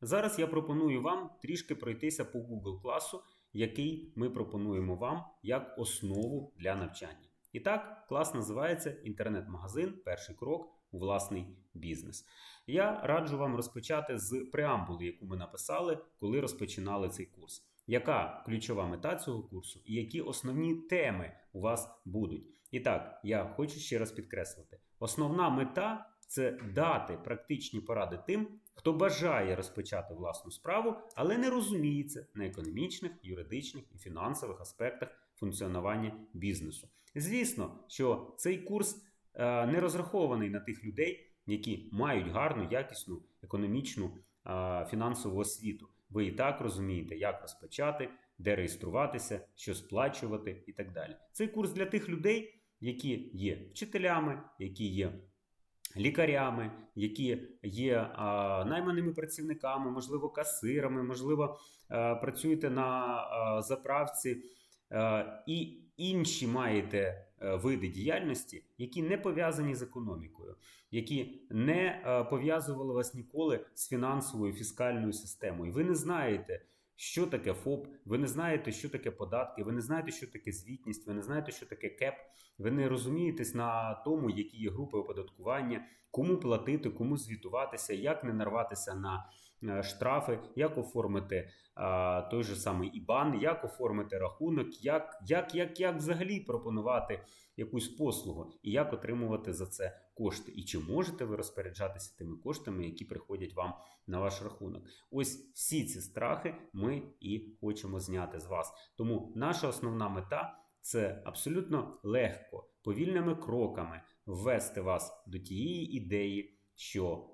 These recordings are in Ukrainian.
Зараз я пропоную вам трішки пройтися по Google класу, який ми пропонуємо вам як основу для навчання. І так, клас називається інтернет-магазин. Перший крок у власний бізнес. Я раджу вам розпочати з преамбули, яку ми написали, коли розпочинали цей курс. Яка ключова мета цього курсу і які основні теми у вас будуть? І так, я хочу ще раз підкреслити: основна мета це дати практичні поради тим, хто бажає розпочати власну справу, але не розуміється на економічних, юридичних і фінансових аспектах функціонування бізнесу. Звісно, що цей курс е, не розрахований на тих людей, які мають гарну, якісну економічну е, фінансову освіту. Ви і так розумієте, як розпочати, де реєструватися, що сплачувати і так далі. Цей курс для тих людей, які є вчителями, які є лікарями, які є найманими працівниками, можливо, касирами, можливо, працюєте на заправці і інші маєте види діяльності, які не пов'язані з економікою, які не пов'язували вас ніколи з фінансовою фіскальною системою. Ви не знаєте. Що таке ФОП, ви не знаєте, що таке податки, ви не знаєте, що таке звітність, ви не знаєте, що таке КЕП, ви не розумієтесь на тому, які є групи оподаткування, кому платити, кому звітуватися, як не нарватися на штрафи, як оформити а, той же самий ІБАН, як оформити рахунок, як, як, як, як взагалі пропонувати якусь послугу і як отримувати за це кошти. І чи можете ви розпоряджатися тими коштами, які приходять вам на ваш рахунок? Ось всі ці страхи ми і хочемо зняти з вас. Тому наша основна мета це абсолютно легко, повільними кроками ввести вас до тієї ідеї, що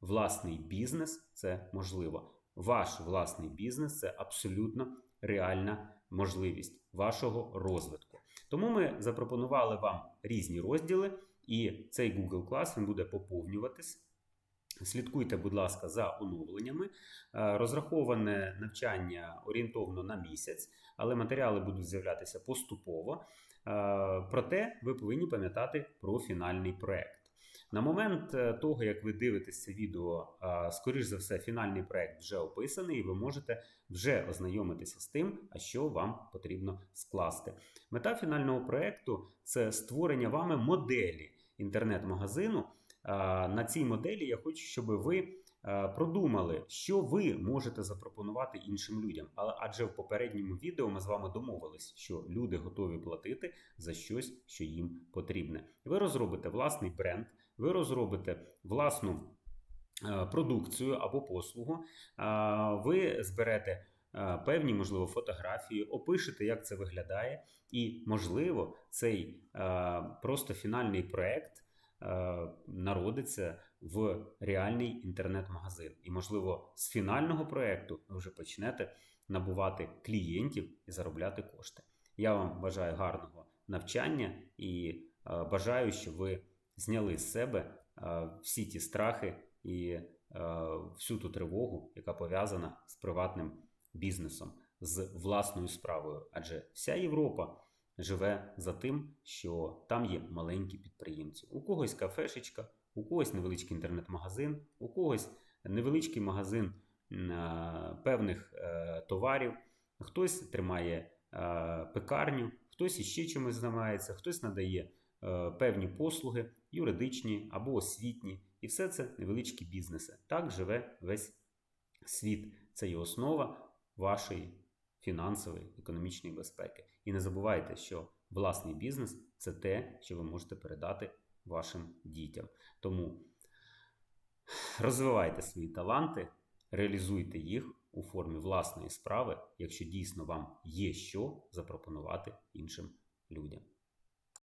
власний бізнес це можливо. Ваш власний бізнес це абсолютно реальна можливість вашого розвитку. Тому ми запропонували вам різні розділи, і цей Google клас він буде поповнюватись. Слідкуйте, будь ласка, за оновленнями. Е, Розраховане навчання орієнтовно на місяць, але матеріали будуть з'являтися поступово. Е, Проте ви повинні пам'ятати про фінальний проект. На момент е, того, як ви дивитесь це відео, скоріш за все, фінальний проект вже описаний, і ви можете вже ознайомитися з тим, а що вам потрібно скласти. Мета фінального проекту це створення вами моделі інтернет-магазину. На цій моделі я хочу, щоб ви продумали, що ви можете запропонувати іншим людям. Але адже в попередньому відео ми з вами домовились, що люди готові платити за щось, що їм потрібне. Ви розробите власний бренд, ви розробите власну е, продукцію або послугу, е, ви зберете. е, Певні, можливо, фотографії, опишете, як це виглядає, і, можливо, цей е, просто фінальний проект е, народиться в реальний інтернет-магазин. І, можливо, з фінального проекту ви вже почнете набувати клієнтів і заробляти кошти. Я вам бажаю гарного навчання і е, бажаю, щоб ви зняли з себе е, всі ті страхи і е, всю ту тривогу, яка пов'язана з приватним бізнесом, з власною справою. Адже вся Європа живе за тим, що там є маленькі підприємці. У когось кафешечка, у когось невеличкий інтернет-магазин, у когось невеличкий магазин е, певних е, товарів, хтось тримає е, пекарню, хтось іще чимось займається, хтось надає певні послуги, юридичні або освітні. І все це невеличкі бізнеси. Так живе весь світ. Це є основа вашої фінансової, економічної безпеки. І не забувайте, що власний бізнес це те, що ви можете передати вашим дітям. Тому розвивайте свої таланти, реалізуйте їх у формі власної справи, якщо дійсно вам є що запропонувати іншим людям.